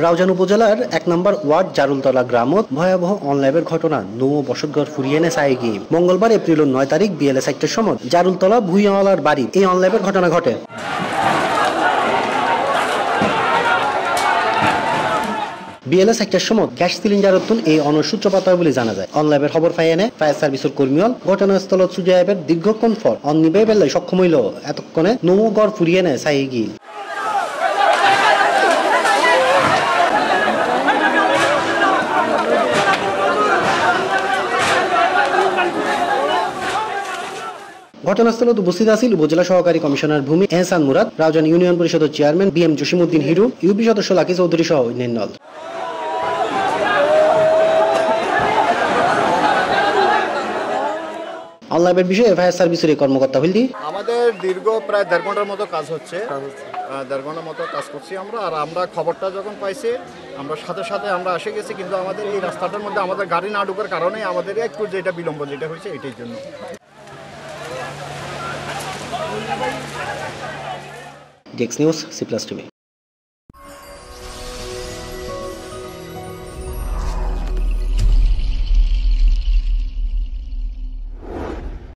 রাউজান উপজেলার এক নম্বর ওয়ার্ড জারুলতলা গ্রামত ভয়াবহ অনলাইনের ঘটনা নৌ বসতঘর ফুরিয়ে এনে চাই গিয়ে মঙ্গলবার এপ্রিলের নয় তারিখ বিএলএ একটার সময় জারুলতলা ভুইয়াওয়ালার বাড়ি এই অনলাইনের ঘটনা ঘটে। বিএলএস একটার সময় গ্যাস সিলিন্ডার উত্তুন এই অনসূত্রপাত বলে জানা যায়। অনলাইনের খবর পাই এনে ফায়ার সার্ভিসের কর্মীল ঘটনাস্থলত সুজাইবের দীর্ঘক্ষণ ফল অনিবে বেলায় সক্ষম হইল। এতক্ষণে নৌ গড় ফুরিয়ে নেয় চাই গিল ঘটনাস্থলত উপস্থিত আছিল উপজেলা সহকারী কমিশনার ভূমি এহসান মুরাদ রাউজান ইউনিয়ন পরিষদের chairman B M Jasimuddin Hiru UP সদস্য লাকি চৌধুরী সহ অন্যান্য অনলাইনের বিষয়ে ফায়ার সার্ভিসের কর্মকর্তা হইলি আমাদের দীর্ঘ প্রায় দেড় ঘণ্টার মতো কাজ হচ্ছে। দেড় ঘণ্টার মতো কাজ করছি আমরা। আর আমরা খবরটা যখন পাইছি আমরা সাথে সাথে আমরা এসে গেছি কিন্তু আমাদের এই রাস্তাটার মধ্যে আমাদের গাড়ি না ঢোকার কারণে আমাদের একটু যেটা বিলম্ব যেটা হয়েছে এটির জন্য। जेक्स न्यूज़ सी प्लस टीवी